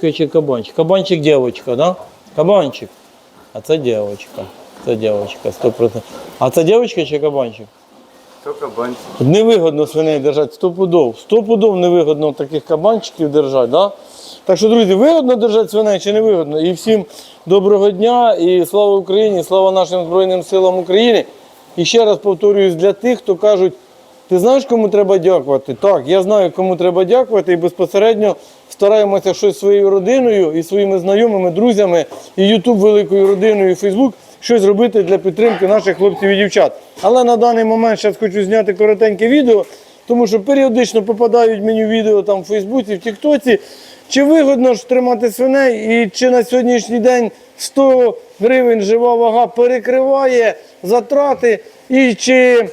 дівчинка чи кабанчик? Кабанчик дівчинка, да? Кабанчик. А це дівчинка. Це дівчинка, 100%. А це дівчинка чи кабанчик? То кабанчик. Невигодно свиней держати, сто пудов. Сто пудов невигодно таких кабанчиків держати. Да? Так що, друзі, вигодно держати свиней чи не вигодно? І всім доброго дня і слава Україні, слава нашим Збройним силам України. І ще раз повторююсь для тих, хто кажуть, ти знаєш, кому треба дякувати? Так, я знаю, кому треба дякувати, і безпосередньо стараємося щось своєю родиною і своїми знайомими, друзями, і Ютуб великою родиною, і Фейсбук щось робити для підтримки наших хлопців і дівчат. Але на даний момент зараз хочу зняти коротеньке відео, тому що періодично попадають мені відео там в Фейсбуці, в Тіктоці. Чи вигодно ж тримати свиней, і чи на сьогоднішній день 100 гривень жива вага перекриває затрати, і чи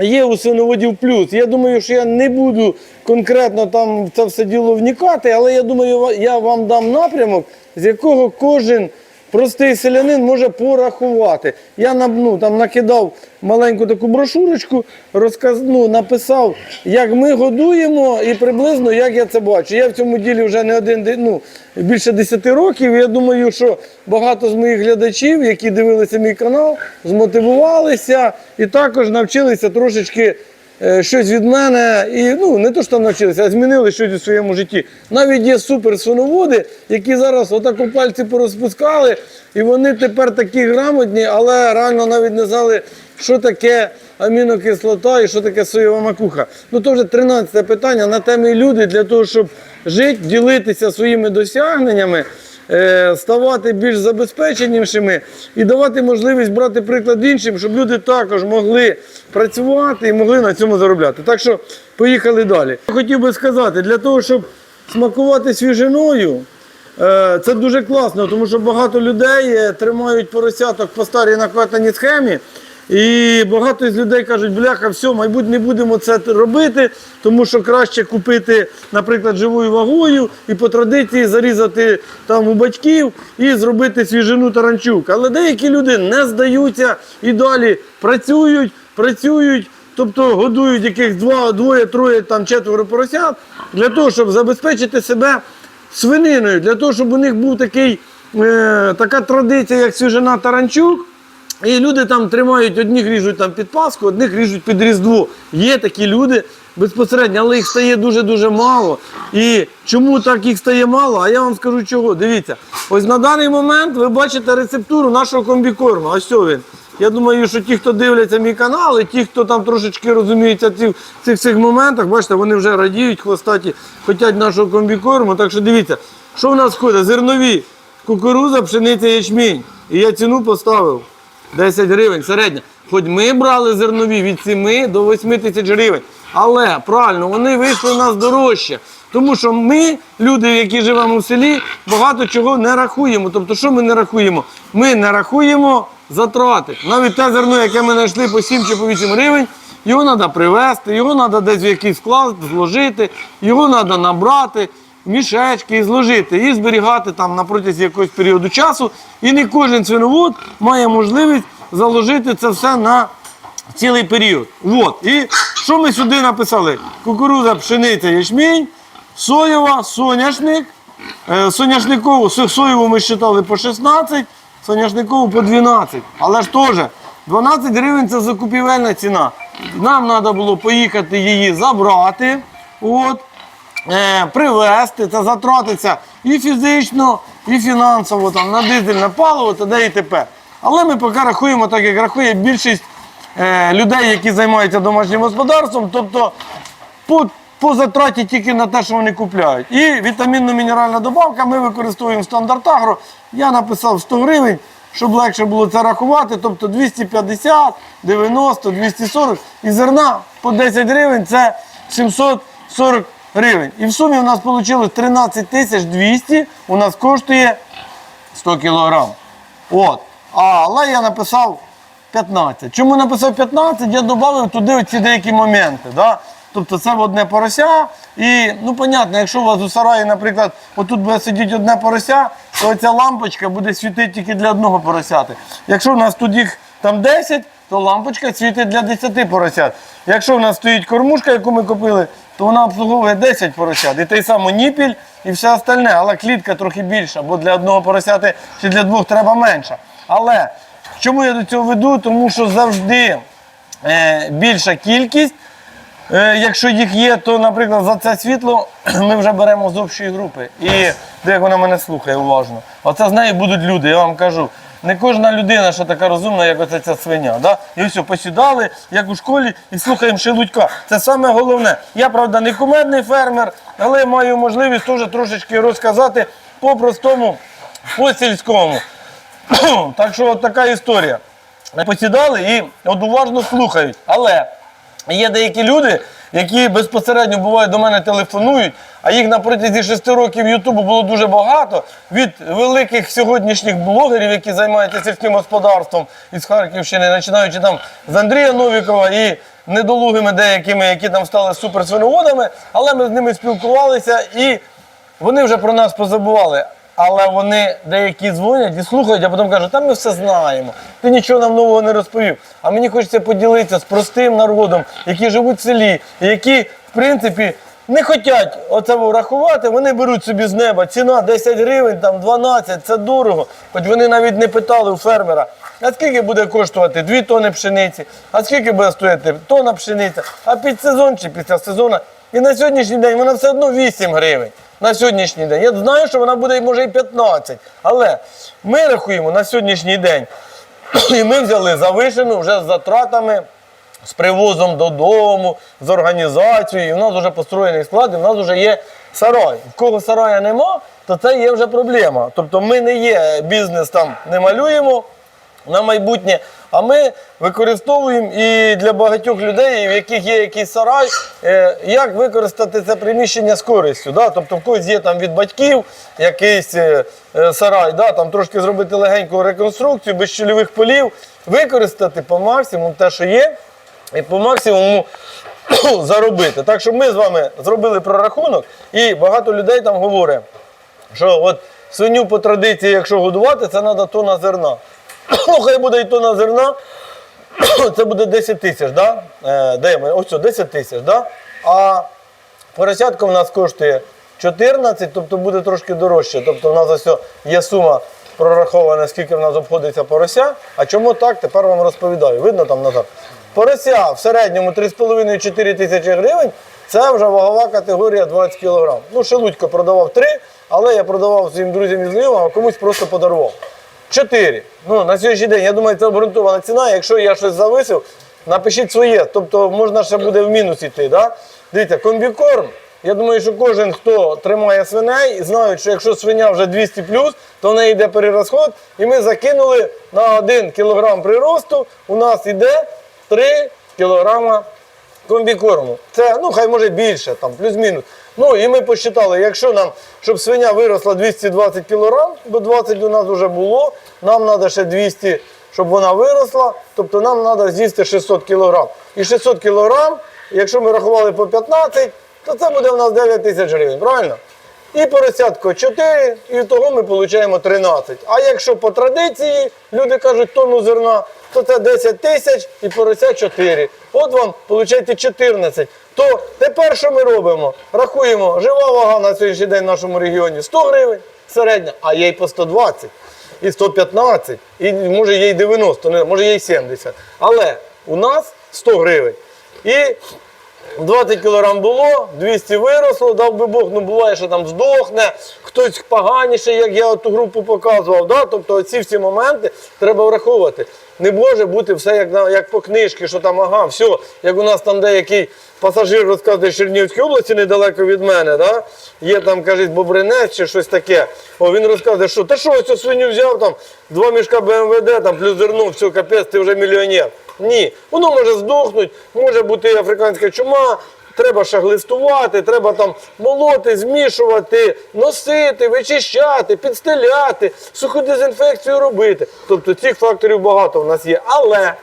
є у свиноводів плюс. Я думаю, що я не буду конкретно там в це все діло вникати, але я думаю, я вам дам напрямок, з якого кожен простий селянин може порахувати. Я ну, там накидав маленьку таку брошурочку, розказ, ну, написав, як ми годуємо і приблизно як я це бачу. Я в цьому ділі вже не один ну, більше 10 років. Я думаю, що багато з моїх глядачів, які дивилися мій канал, змотивувалися і також навчилися трошечки. Е, Щось від мене, і ну не то, що там навчилися, а змінили щось у своєму житті. Навіть є супер свиноводи, які зараз отако пальці порозпускали, і вони тепер такі грамотні, але реально навіть не знали, що таке амінокислота і що таке соєва макуха. Ну то вже 13 питання на темі люди для того, щоб жити, ділитися своїми досягненнями. Е, Ставати більш забезпеченішими і давати можливість брати приклад іншим, щоб люди також могли працювати і могли на цьому заробляти. Так що поїхали далі. Хотів би сказати, для того, щоб смакувати свіжиною, Е, Це дуже класно, тому що багато людей е, тримають поросяток по старій накатаній схемі. І багато з людей кажуть, бляха, все, мабуть, не будемо це робити, тому що краще купити, наприклад, живою вагою і по традиції зарізати там у батьків і зробити свіжину таранчук. Але деякі люди не здаються і далі працюють, працюють, тобто годують якихось два, двоє, троє, там четверо поросят для того, щоб забезпечити себе свининою, для того, щоб у них був такий, е, така традиція, як свіжина таранчук. І люди там тримають, одних ріжуть там під Пасху, одних ріжуть під Різдво. Є такі люди безпосередньо, але їх стає дуже-дуже мало. І чому так їх стає мало? А я вам скажу чого. Дивіться, ось на даний момент ви бачите рецептуру нашого комбікорму. Ось що він. Я думаю, що ті, хто дивляться мій канал, і ті, хто там трошечки розуміються в цих, цих, цих моментах, бачите, вони вже радіють, хвостаті, хочуть нашого комбікорму. Так що дивіться, що в нас входить? Зернові, кукуруза, пшениця, ячмінь. І я ціну поставив 10 гривень середня. Хоч ми брали зернові від 7 до 8 тисяч гривень. Але правильно, вони вийшли у нас дорожче. Тому що ми, люди, які живемо в селі, багато чого не рахуємо. Тобто, що ми не рахуємо? Ми не рахуємо затрати. Навіть те зерно, яке ми знайшли по 7 чи по 8 гривень, його треба привезти, його треба десь в якийсь склад зложити, його треба набрати мішечки і зложити, і зберігати там на протязі якогось періоду часу. І не кожен свиновод має можливість заложити це все на цілий період. От. І що ми сюди написали? Кукуруза, пшениця, ячмінь, соєва, соняшник. Е, Соняшникову, соєву ми считали по 16, соняшникову по 12. Але ж теж 12 гривень це закупівельна ціна. Нам треба було поїхати її забрати. От привезти, це затратиться і фізично, і фінансово там, на дизельне паливо та де і тепер. Але ми поки рахуємо, так як рахує більшість е, людей, які займаються домашнім господарством, тобто по, по затраті тільки на те, що вони купляють. І вітамінно-мінеральна добавка ми використовуємо стандарт агро. Я написав 100 гривень, щоб легше було це рахувати. Тобто 250, 90, 240 і зерна по 10 гривень це 740 гривень. І в сумі у нас вийшло 13 тисяч 200, у нас коштує 100 кілограм. От. Але я написав 15. Чому написав 15? Я додав туди ці деякі моменти. Да? Тобто це одне порося. І, ну, понятно, якщо у вас у сараї, наприклад, отут буде сидіти одне порося, то ця лампочка буде світити тільки для одного поросяти. Якщо у нас тут їх там 10, то лампочка світить для 10 поросят. Якщо в нас стоїть кормушка, яку ми купили, то вона обслуговує 10 поросят. І той самий ніпіль, і все остальне. Але клітка трохи більша, бо для одного поросяти чи для двох треба менша. Але чому я до цього веду? Тому що завжди е, більша кількість. Е, якщо їх є, то, наприклад, за це світло ми вже беремо з общої групи. І де як вона мене слухає уважно. Оце з нею будуть люди, я вам кажу. Не кожна людина, що така розумна, як оця ця свиня. Да? І все, посідали, як у школі, і слухаємо шелудька. Це саме головне. Я, правда, не кумедний фермер, але маю можливість теж трошечки розказати по-простому, по-сільському. так що от така історія. Посідали і от уважно слухають. Але є деякі люди, які безпосередньо буває до мене телефонують, а їх на протязі 6 років Ютубу було дуже багато від великих сьогоднішніх блогерів, які займаються сільським господарством із Харківщини, починаючи там з Андрія Новікова і недолугими деякими, які там стали суперсвиноводами, але ми з ними спілкувалися і вони вже про нас позабували. Але вони деякі дзвонять і слухають, а потім кажуть, там ми все знаємо. Ти нічого нам нового не розповів. А мені хочеться поділитися з простим народом, які живуть в селі, і які, в принципі, не хочуть оце врахувати, вони беруть собі з неба. Ціна 10 гривень, там 12, це дорого. Хоч вони навіть не питали у фермера, а скільки буде коштувати 2 тони пшениці, а скільки буде стояти тонна пшениця, а під сезон чи після сезону. І на сьогоднішній день вона все одно 8 гривень. На сьогоднішній день. Я знаю, що вона буде може і 15. Але ми рахуємо на сьогоднішній день. І ми взяли завишену вже з затратами, з привозом додому, з організацією. І в нас вже построєний склад, і в нас вже є сарай. В кого сарая нема, то це є вже проблема. Тобто ми не є бізнес там не малюємо на майбутнє, а ми використовуємо і для багатьох людей, в яких є якийсь сарай, е, як використати це приміщення з користю. Да? Тобто в когось є там від батьків якийсь е, е, сарай, да? там трошки зробити легеньку реконструкцію без щільових полів, використати по максимуму те, що є, і по максимуму заробити. Так що ми з вами зробили прорахунок, і багато людей там говорить, що от свиню по традиції, якщо годувати, це треба тонна зерна. Ну, хай буде і тонна зерна, це буде 10 тисяч, да? Де ми? Ось, 10 тисяч, да? а поросятка в нас коштує 14, тобто буде трошки дорожче. Тобто в нас ось є сума прорахована, скільки в нас обходиться порося. А чому так, тепер вам розповідаю. Видно там назад. Порося в середньому 3,5-4 тисячі гривень. Це вже вагова категорія 20 кг. Ну, Шелудько продавав 3, але я продавав своїм друзям і знайомим, а комусь просто подарував. 4. Ну, на сьогоднішній день, я думаю, це обґрунтована ціна. Якщо я щось зависив, напишіть своє. Тобто можна ще буде в мінус йти. Да? Дивіться, комбікорм. Я думаю, що кожен, хто тримає свиней, знають, що якщо свиня вже 200 то в неї йде перерозход. І ми закинули на 1 кг приросту, у нас йде 3 кг комбікорму. Це, ну, хай може більше, там, плюс-мінус. Ну, і ми посчитали, якщо нам, щоб свиня виросла 220 кг, бо 20 у нас вже було, нам треба ще 200, щоб вона виросла, тобто нам треба з'їсти 600 кг. І 600 кг, якщо ми рахували по 15, то це буде у нас 9 тисяч гривень, правильно? І поросятко 4, і того ми отримуємо 13. А якщо по традиції люди кажуть тонну зерна, то це 10 тисяч і порося 4. От вам виходить 14. То тепер що ми робимо? Рахуємо, жива вага на сьогоднішній день в нашому регіоні 100 гривень середня, а є й по 120, і 115, і може є й 90, може є й 70. Але у нас 100 гривень. І 20 кг було, 200 виросло, дав би Бог, ну буває, що там здохне, хтось поганіше, як я ту групу показував. Да? Тобто ці всі моменти треба враховувати. Не може бути все як, як по книжці, що там, ага, все, як у нас там деякий пасажир розказує з Чернігівської області недалеко від мене, да? є там, кажуть, бобринець чи щось таке. О, він розказує, що ти що, ось свиню взяв, там, два мішка БМВД, там, плюс зерно, все, капець, ти вже мільйонер. Ні, воно може здохнути, може бути африканська чума, треба шаглистувати, треба там молоти, змішувати, носити, вичищати, підстеляти, суху дезінфекцію робити. Тобто цих факторів багато в нас є. Але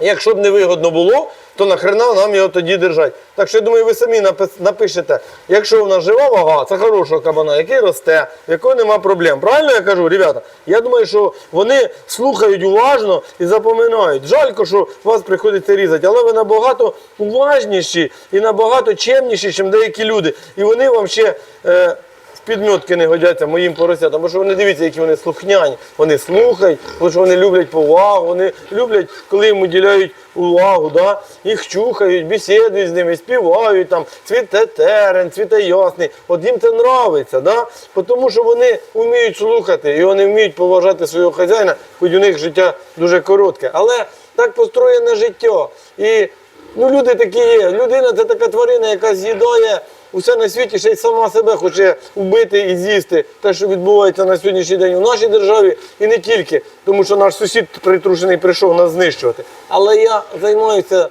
якщо б не вигодно було, то нахрена нам його тоді держать. Так що я думаю, ви самі напишете, якщо в нас жива вага, це хорошого кабана, який росте, в якого нема проблем. Правильно я кажу, ребята? Я думаю, що вони слухають уважно і запоминають. Жалько, що вас приходиться різати, але ви набагато уважніші і набагато чемніші, ніж деякі люди. І вони вам ще. Е, в підмьотки не годяться моїм поросятам, тому що вони дивіться, які вони слухняні. Вони слухають, тому що вони люблять повагу, вони люблять, коли їм уділяють увагу, да? їх чухають, бесідують з ними, співають там, цвіте терен, цвіте ясний. От їм це нравиться, да? тому що вони вміють слухати і вони вміють поважати свого хазяїна, хоч у них життя дуже коротке. Але так построєне життя. І ну, люди такі є. Людина це така тварина, яка з'їдає усе на світі, ще й сама себе хоче вбити і з'їсти те, що відбувається на сьогоднішній день у нашій державі, і не тільки, тому що наш сусід притрушений прийшов нас знищувати. Але я займаюся,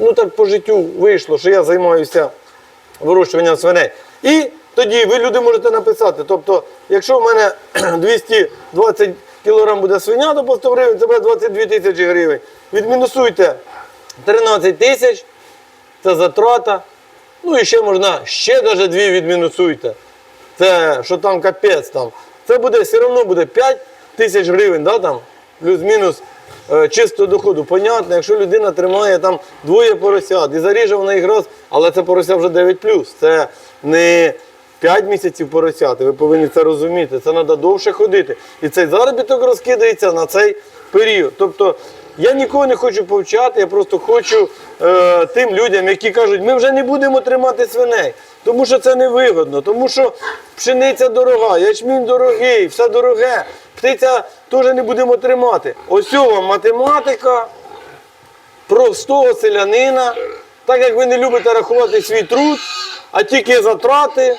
ну так по життю вийшло, що я займаюся вирощуванням свиней. І тоді ви люди можете написати. Тобто, якщо в мене 220 кг буде свиня, то по 100 гривень це буде 22 тисячі гривень. Відмінусуйте 13 тисяч, це затрата. Ну і ще можна, ще навіть дві відмінусуйте. Це що там капець там. Це буде все одно буде 5 тисяч гривень, да, там, плюс-мінус е, чистого доходу. Понятно, якщо людина тримає там двоє поросят і заріже вона їх раз, але це порося вже 9 Це не 5 місяців поросяти. Ви повинні це розуміти. Це треба довше ходити. І цей заробіток розкидається на цей період. Тобто я нікого не хочу повчати, я просто хочу е, тим людям, які кажуть, ми вже не будемо тримати свиней, тому що це невигодно, тому що пшениця дорога, ячмінь дорогий, все дороге, птиця теж не будемо тримати. Ось вам математика простого селянина, так як ви не любите рахувати свій труд, а тільки затрати,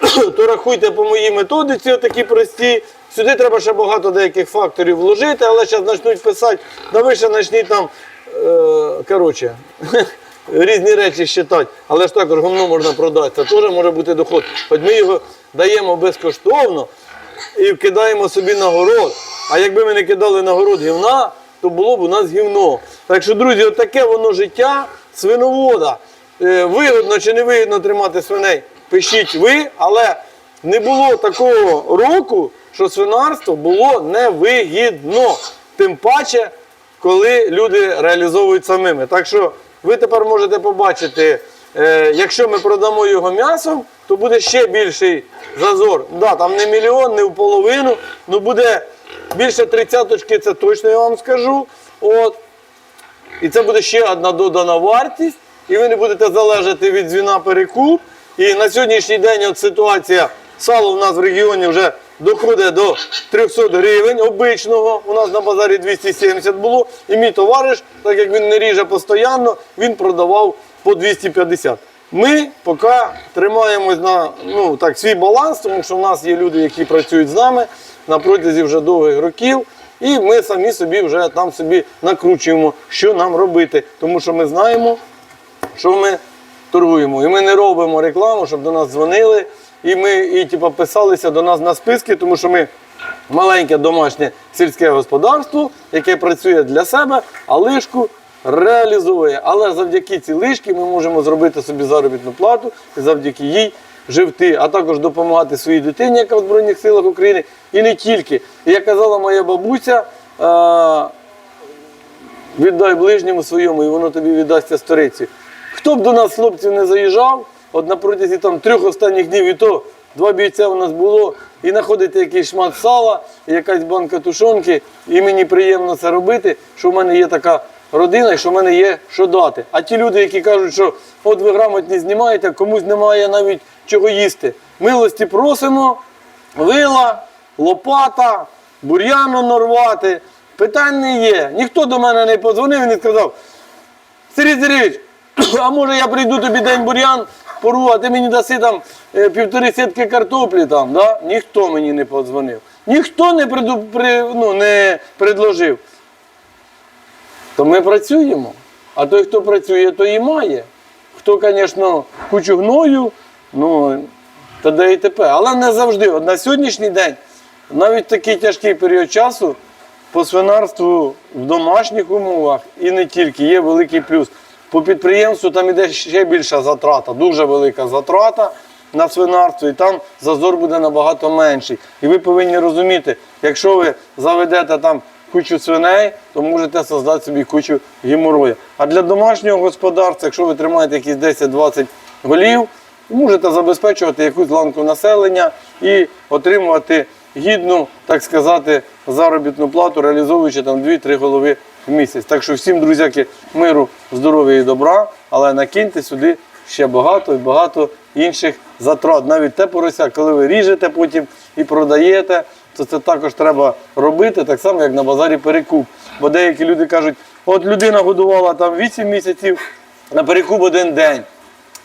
то рахуйте по моїй методиці, отакі прості. Сюди треба ще багато деяких факторів вложити, але зараз почнуть писати, да ви ще почніть там, е, коротше, різні речі считати. Але ж також гумно можна продати, це теж може бути доход. Хоч ми його даємо безкоштовно і кидаємо собі на город. А якби ми не кидали на город гівна, то було б у нас гівно. Так що, друзі, отаке воно життя свиновода. Е, Вигідно чи не вигідно тримати свиней? Пишіть ви, але не було такого року, що свинарство було невигідно. Тим паче, коли люди реалізовують самими. Так що ви тепер можете побачити, е, якщо ми продамо його м'ясом, то буде ще більший зазор. Да, там не мільйон, не в половину, але буде більше тридцяточки, це точно я вам скажу. От. І це буде ще одна додана вартість, і ви не будете залежати від дзвіна перекуп. І на сьогоднішній день от ситуація сало в нас в регіоні вже доходить до 300 гривень обичного. У нас на базарі 270 було. І мій товариш, так як він не ріже постійно, він продавав по 250. Ми поки тримаємось на ну, так, свій баланс, тому що в нас є люди, які працюють з нами на протязі вже довгих років. І ми самі собі вже там собі накручуємо, що нам робити. Тому що ми знаємо, що ми торгуємо. І ми не робимо рекламу, щоб до нас дзвонили. І ми і, типу, писалися до нас на списки, тому що ми маленьке домашнє сільське господарство, яке працює для себе, а лишку реалізує. Але завдяки цій лишки ми можемо зробити собі заробітну плату і завдяки їй живти, а також допомагати своїй дитині, яка в Збройних силах України, і не тільки. Як казала моя бабуся, е, віддай ближньому своєму, і воно тобі віддасться сториці. Хто б до нас, хлопців, не заїжджав, от на протязі там, трьох останніх днів і то два бійця у нас було, і знаходити якийсь шмат сала, якась банка тушонки, і мені приємно це робити, що в мене є така родина і що в мене є що дати. А ті люди, які кажуть, що от ви грамотні знімаєте, комусь немає навіть чого їсти. Милості просимо, вила, лопата, бур'яну норвати. Питань не є. Ніхто до мене не подзвонив і не сказав, Сергій Сергійович, а може я прийду тобі день бур'ян пору, а ти мені даси там е, півтори сітки картоплі там, да? Ніхто мені не подзвонив. Ніхто не, приду, при, ну, не предложив. То ми працюємо. А той, хто працює, той і має. Хто, звісно, кучу гною, ну, та де і тепер. Але не завжди. От на сьогоднішній день, навіть такий тяжкий період часу, по свинарству в домашніх умовах і не тільки є великий плюс. По підприємству там іде ще більша затрата, дуже велика затрата на свинарство, і там зазор буде набагато менший. І ви повинні розуміти, якщо ви заведете там кучу свиней, то можете создати собі кучу геморрою. А для домашнього господарства, якщо ви тримаєте якісь 10-20 голів, можете забезпечувати якусь ланку населення і отримувати гідну, так сказати, заробітну плату, реалізовуючи там 2-3 голови в місяць. Так що всім, друзяки, миру, здоров'я і добра, але накиньте сюди ще багато і багато інших затрат. Навіть те порося, коли ви ріжете потім і продаєте, то це також треба робити, так само, як на базарі перекуп. Бо деякі люди кажуть, от людина годувала там 8 місяців, на перекуп один день.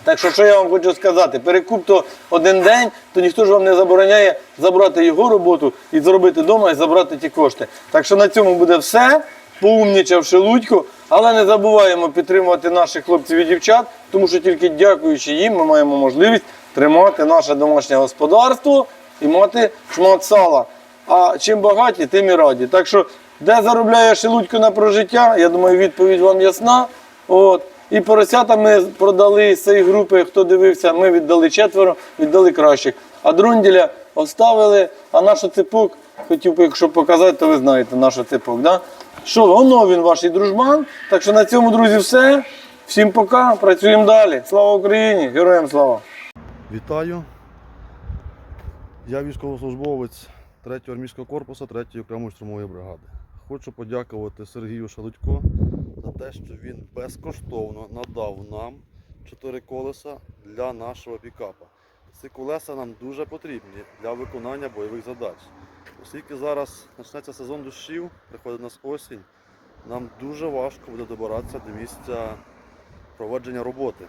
Так що, що я вам хочу сказати, перекуп то один день, то ніхто ж вам не забороняє забрати його роботу і зробити вдома і забрати ті кошти. Так що на цьому буде все. Поумнічавши Лудько, але не забуваємо підтримувати наших хлопців і дівчат, тому що тільки дякуючи їм, ми маємо можливість тримати наше домашнє господарство і мати шмат сала. А чим багаті, тим і раді. Так що, де заробляє Шелудько на прожиття, я думаю, відповідь вам ясна. От. І поросята ми продали з цієї групи, хто дивився, ми віддали четверо, віддали кращих. А друнділя оставили, а наш ципок, хотів би, якщо показати, то ви знаєте наш ципок. Да? Що, воно він ваш і дружбан. Так що на цьому, друзі, все. Всім пока, працюємо далі. Слава Україні! Героям слава! Вітаю. Я військовослужбовець 3-го армійського корпусу 3-ї окремої штурмової бригади. Хочу подякувати Сергію Шалудько за те, що він безкоштовно надав нам 4 колеса для нашого пікапа. Ці колеса нам дуже потрібні для виконання бойових задач. Оскільки зараз почнеться сезон дощів, приходить нас осінь, нам дуже важко буде добиратися до місця проведення роботи.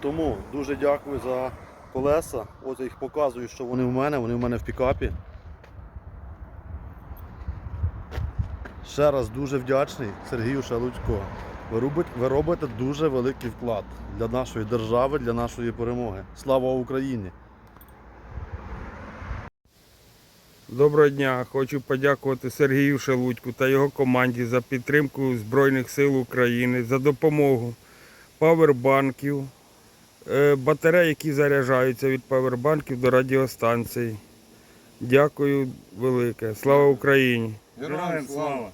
Тому дуже дякую за колеса. Ось я їх показую, що вони в мене, вони в мене в пікапі. Ще раз дуже вдячний Сергію Шалудько. Ви робите, ви робите дуже великий вклад для нашої держави, для нашої перемоги. Слава Україні! Доброго дня. Хочу подякувати Сергію Шелудьку та його команді за підтримку Збройних сил України, за допомогу павербанків, е, батарей, які заряджаються від павербанків до радіостанцій. Дякую велике. Слава Україні! Героям слава!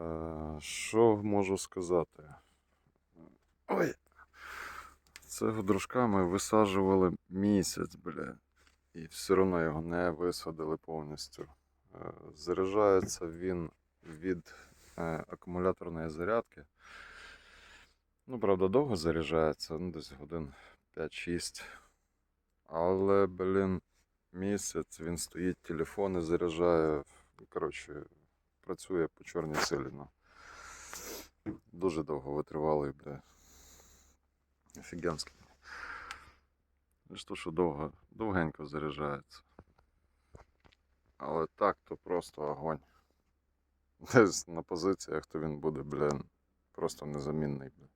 Е, Що можу сказати? Ой. Цього дружка ми висаджували місяць, бля. І все одно його не висадили повністю. Е, Заряджається він від е, акумуляторної зарядки. Ну, правда, довго заряджається, ну, десь годин 5-6. Але, блін, місяць він стоїть, телефони заряджає. Коротше, працює по чорній силі. Ну. Дуже довго витривалий, бля. Офігенський. Ж то, що довго, довгенько заряджається. Але так, то просто огонь. Десь на позиціях, то він буде, блін, просто незамінний. Бля.